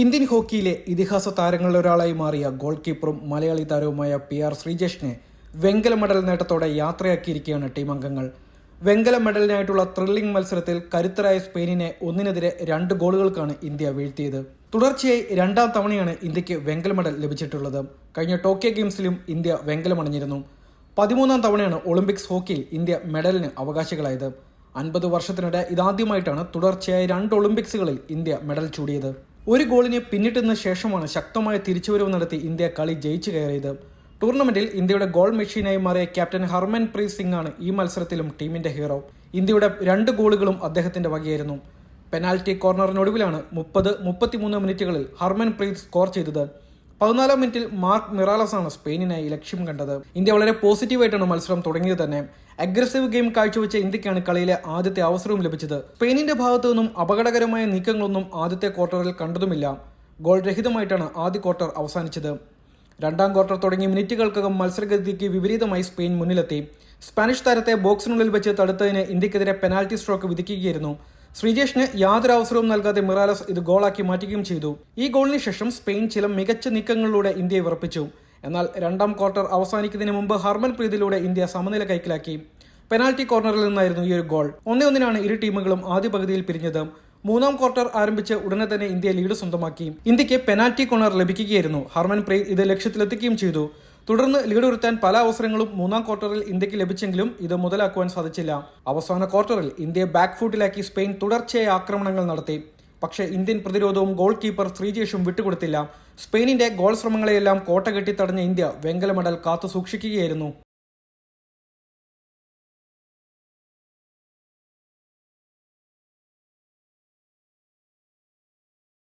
Indian ഹോക്കിയിലെ ഇതിഹാസ താരങ്ങളിൽ ഒരാളായി മാറിയ ഗോൾ കീപ്പറും മലയാളി താരവുമായ പി ആർ ശ്രീജേഷിനെ വെങ്കല മെഡൽ നേട്ടത്തോടെ യാത്രയാക്കിയിരിക്കുകയാണ് ടീം അംഗങ്ങൾ. വെങ്കല മെഡലിനായിട്ടുള്ള ത്രില്ലിംഗ് മത്സരത്തിൽ കരുത്തരായ സ്പെയിനിനെ ഒന്നിനെതിരെ രണ്ട് ഗോളുകൾക്കാണ് ഇന്ത്യ വീഴ്ത്തിയത്. തുടർച്ചയായി രണ്ടാം തവണയാണ് ഇന്ത്യയ്ക്ക് വെങ്കല മെഡൽ ലഭിച്ചിട്ടുള്ളത്. കഴിഞ്ഞ ടോക്കിയോ ഗെയിംസിലും ഇന്ത്യ വെങ്കലമണിഞ്ഞിരുന്നു. പതിമൂന്നാം തവണയാണ് ഒളിമ്പിക്സ് ഹോക്കിയിൽ ഇന്ത്യ മെഡലിന് അവകാശികളായത്. അൻപത് വർഷത്തിനിടെ ഇതാദ്യമായിട്ടാണ് തുടർച്ചയായി രണ്ട് ഒളിമ്പിക്സുകളിൽ ഇന്ത്യ മെഡൽ ചൂടിയത്. ഒരു ഗോളിന് പിന്നിട്ടുന്ന ശേഷമാണ് ശക്തമായ തിരിച്ചുവരവ് നടത്തി ഇന്ത്യ കളി ജയിച്ചു കയറിയത്. ടൂർണമെന്റിൽ ഇന്ത്യയുടെ ഗോൾ മെഷീനായി മാറിയ ക്യാപ്റ്റൻ ഹർമൻ പ്രീത് സിംഗ് ആണ് ഈ മത്സരത്തിലും ടീമിന്റെ ഹീറോ. ഇന്ത്യയുടെ രണ്ട് ഗോളുകളും അദ്ദേഹത്തിന്റെ വകയായിരുന്നു. പെനാൽറ്റി കോർണറിനൊടുവിലാണ് മുപ്പത് മുപ്പത്തിമൂന്ന് മിനിറ്റുകളിൽ ഹർമൻ പ്രീത് സ്കോർ ചെയ്തത്. പതിനാലാം മിനിറ്റിൽ മാർക്ക് മിറാലസ് ആണ് സ്പെയിനിനായി ലക്ഷ്യം കണ്ടത്. ഇന്ത്യ വളരെ പോസിറ്റീവായിട്ടാണ് മത്സരം തുടങ്ങിയത് തന്നെ. അഗ്രസീവ് ഗെയിം കാഴ്ചവെച്ച ഇന്ത്യക്കാണ് കളിയിലെ ആദ്യത്തെ അവസരവും ലഭിച്ചത്. സ്പെയിനിന്റെ ഭാഗത്തു നിന്നും അപകടകരമായ നീക്കങ്ങളൊന്നും ആദ്യത്തെ ക്വാർട്ടറിൽ കണ്ടതുമില്ല. ഗോൾ രഹിതമായിട്ടാണ് ആദ്യ ക്വാർട്ടർ അവസാനിച്ചത്. രണ്ടാം ക്വാർട്ടർ തുടങ്ങിയ മിനിറ്റുകൾക്കകം മത്സരഗതിക്ക് വിപരീതമായി സ്പെയിൻ മുന്നിലെത്തി. സ്പാനിഷ് താരത്തെ ബോക്സിനുള്ളിൽ വെച്ച് തടുത്തതിന് ഇന്ത്യക്കെതിരെ പെനാൽറ്റി സ്ട്രോക്ക് വിധിക്കുകയായിരുന്നു. ശ്രീജേഷിന് യാതൊരു അവസരവും നൽകാതെ മിറാലസ് ഇത് ഗോളാക്കി മാറ്റുകയും ചെയ്തു. ഈ ഗോളിന് ശേഷം സ്പെയിൻ ചില മികച്ച നീക്കങ്ങളിലൂടെ ഇന്ത്യയെ വിറപ്പിച്ചു. എന്നാൽ രണ്ടാം ക്വാർട്ടർ അവസാനിക്കുന്നതിന് മുമ്പ് ഹർമൻ പ്രീതിലൂടെ ഇന്ത്യ സമനില കൈക്കലാക്കി. പെനാൽറ്റി കോർണറിൽ നിന്നായിരുന്നു ഈ ഒരു ഗോൾ. ഒന്നേ ഒന്നിനാണ് ഇരു ടീമുകളും ആദ്യ പകുതിയിൽ പിരിഞ്ഞത്. മൂന്നാം ക്വാർട്ടർ ആരംഭിച്ച് ഉടനെ തന്നെ ഇന്ത്യ ലീഡ് സ്വന്തമാക്കി. ഇന്ത്യയ്ക്ക് പെനാൽറ്റി കോർണർ ലഭിക്കുകയായിരുന്നു. ഹർമൻ പ്രീത് ഇത് ലക്ഷ്യത്തിലെത്തിക്കുകയും ചെയ്തു. തുടർന്ന് ലീഡ് ഉയർത്താൻ പല അവസരങ്ങളും മൂന്നാം ക്വാർട്ടറിൽ ഇന്ത്യയ്ക്ക് ലഭിച്ചെങ്കിലും ഇത് മുതലാക്കുവാൻ സാധിച്ചില്ല. അവസാന ക്വാർട്ടറിൽ ഇന്ത്യയെ ബാക്ക് ഫുട്ടിലാക്കി സ്പെയിൻ തുടർച്ചയായ ആക്രമണങ്ങൾ നടത്തി. പക്ഷേ ഇന്ത്യൻ പ്രതിരോധവും ഗോൾ കീപ്പർ ശ്രീജേഷും വിട്ടുകൊടുത്തില്ല. സ്പെയിനിന്റെ ഗോൾ ശ്രമങ്ങളെയെല്ലാം കോട്ട കെട്ടി തടഞ്ഞ ഇന്ത്യ വെങ്കല മെഡൽ കാത്തു സൂക്ഷിക്കുകയായിരുന്നു.